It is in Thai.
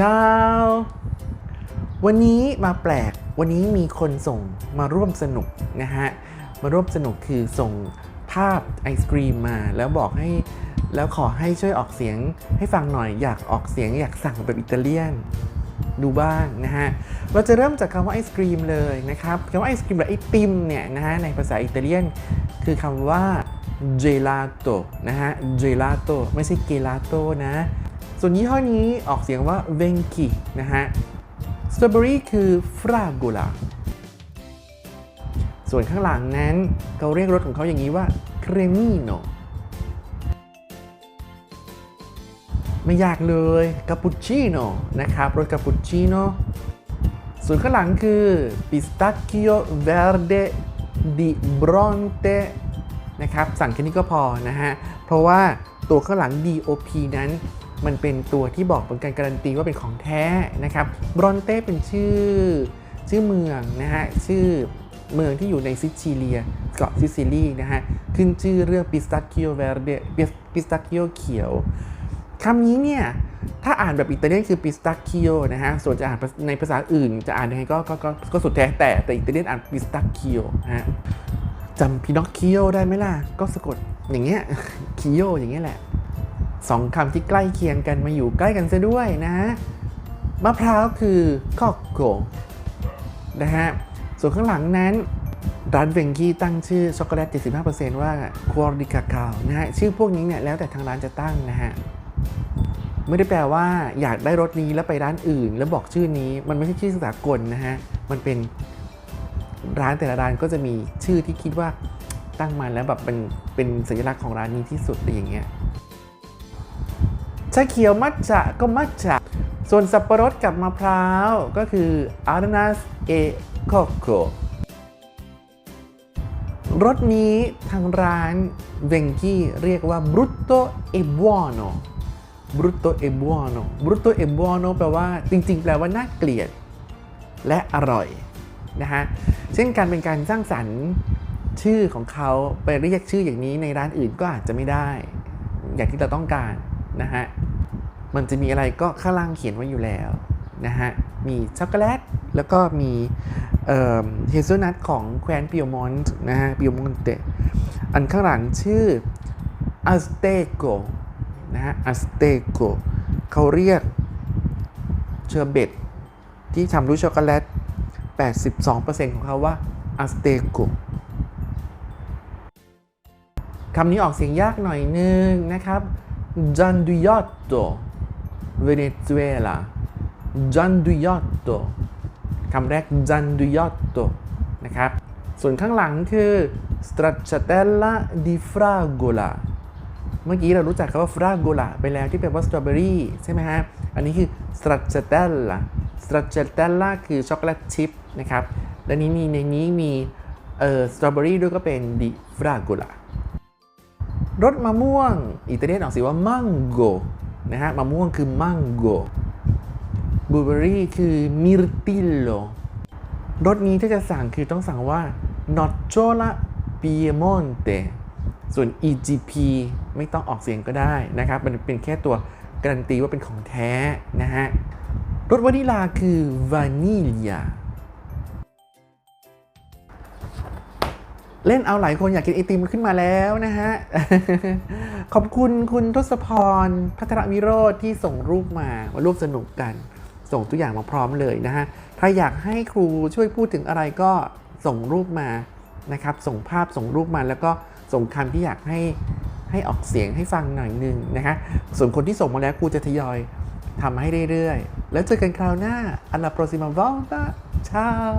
เช้า วันนี้มาแปลก วันนี้มีคนส่งมาร่วมสนุกนะฮะ มาร่วมสนุกคือส่งภาพไอศกรีมมา แล้วบอกให้ แล้วขอให้ช่วยออกเสียงให้ฟังหน่อยอยากออกเสียงอยากสั่งแบบอิตาเลียน ดูบ้างนะฮะ เราจะเริ่มจากคำว่าไอศกรีมเลยนะครับคำว่าไอศกรีมหรือไอติมเนี่ยนะฮะในภาษาอิตาเลียนคือคำว่า gelato นะฮะ gelato ไม่ใช่ gelato นะ ส่วนยี่ห้อนี้ออกเสียงว่า venki นะฮะสตรอเบอรี่คือ fragola ส่วนข้างหลังนั้นเขาเรียกรสของเขาอย่างนี้ว่า cremino ไม่ยากเลยคาปูชิโน่นะครับรสคาปูชิโน่ส่วนข้างหลังคือ pistacchio verde di bronte นะครับ สั่งแค่นี้ก็พอนะฮะ เพราะว่าตัวข้างหลัง DOP นั้น มันเป็นตัวที่บอกเป็นการการันตีว่าเป็นของแท้นะครับบรอนเต้เป็นชื่อชื่อเมืองนะฮะชื่อเมืองที่อยู่ในซิซิเลียเกาะซิซิลีนะฮะขึ้นชื่อเรื่อง pistacchio verde pistacchio เขียวคำนี้เนี่ยถ้าอ่านแบบอิตาเลียนคือ pistacchio นะฮะส่วนจะอ่านในภาษาอื่น จะอ่านยังไงก็กก็ก็สุดแท้แต่แต่อิตาเลียนอ่าน pistacchio นะฮะจำพินอคคิโอได้ไหมล่ะ ก็สะกดอย่างเงี้ยคิโออย่างเงี้ยแหละ สองคำที่ใกล้เคียงกันมาอยู่ใกล้กันซะด้วยนะมะพร้าวคือคอกโกนะฮะส่วนข้างหลังนั้นร้านเวงกี้ตั้งชื่อช็อกโกแลต 75%ว่าควอร์ดิคาคาวนะฮะชื่อพวกนี้เนี่ยแล้วแต่ทางร้านจะตั้งนะฮะไม่ได้แปลว่าอยากได้รถนี้แล้วไปร้านอื่น แล้วบอกชื่อนี้มันไม่ใช่ชื่อสากลนะฮะมันเป็นร้านแต่ละร้านก็จะมีชื่อที่คิดว่าตั้งมาแล้วแบบเป็นเป็นสัญลักษณ์ของร้านนี้ที่สุดอะไรอย่างเงี้ยาเขียวมัทฉะก็มัทฉะ ส่วนสับปะรดกับมะพร้าวก็คืออาร์นัสเอโคโกรสนี้ทางร้านเวงกี้เรียกว่า brutto e buono brutto e buono brutto e buono แปลว่าจริง ๆ แปลว่าน่าเกลียดและอร่อยนะฮะ เช่นการเป็นการสร้างสรรค์ชื่อของเขาไปเรียกชื่ออย่างนี้ในร้านอื่นก็อาจจะไม่ได้ อย่างที่เราต้องการนะฮะ มันจะมีอะไรก็ข้างล่างเขียนไว้อยู่แล้วนะฮะ มีช็อกโกแลต แล้วก็มีเฮเซลนัทของแคว้นปิโอมอนต์นะฮะปิโอมอนเตอันข้างหลังชื่ออัสเตโกนะฮะอัสเตโกเขาเรียกเชอร์เบตที่ทำด้วยช็อกโกแลต 82%ของเขาว่าอัสเตโกคำนี้ออกเสียงยากหน่อยนึงนะครับจันดุยอดโต Gianduiotto Venezuela Gianduiotto คำแรก Gianduiotto นะครับ ส่วนข้างหลังคือ Stracciatella di Fragola เมื่อกี้เรารู้จักคำว่า Fragola ไปแล้วที่แปลว่าสตรอเบอรี่ใช่ไหมฮะ อันนี้คือ Stracciatella Stracciatella คือช็อกโกแลตชิพนะครับ และนี้มีในนี้มีเอ่อสตรอเบอรี่ด้วยก็เป็น di Fragola รสมะม่วง อิตาเลียนออกเสียงว่ามังโก นะฮะมะม่วงคือมังโกบลูเบอรี่คือมิรติลโลรสนี้ถ้าจะสั่งคือต้องสั่งว่า nocciola piemonte ส่วน EGP ไม่ต้องออกเสียงก็ได้นะครับ มันเป็นแค่ตัวการันตีว่าเป็นของแท้นะฮะรสวานิลาคือวานิลยา เล่นเอาหลายคนอยากกินไอติมขึ้นมาแล้วนะฮะ ขอบคุณคุณทศพร พัทรวิโรธที่ส่งรูปมามาร่วมสนุกกัน ส่งทุกอย่างมาพร้อมเลยนะฮะ ถ้าอยากให้ครูช่วยพูดถึงอะไรก็ส่งรูปมานะครับ ส่งภาพส่งรูปมาแล้วก็ส่งคำที่อยากให้ให้ออกเสียงให้ฟังหน่อยหนึงนะฮะส่วนคนที่ส่งมาแล้วครูจะทยอยทำให้เรื่อยๆ แล้วเจอกันคราวหน้าอันลาโปรซิมาวัลตาชาว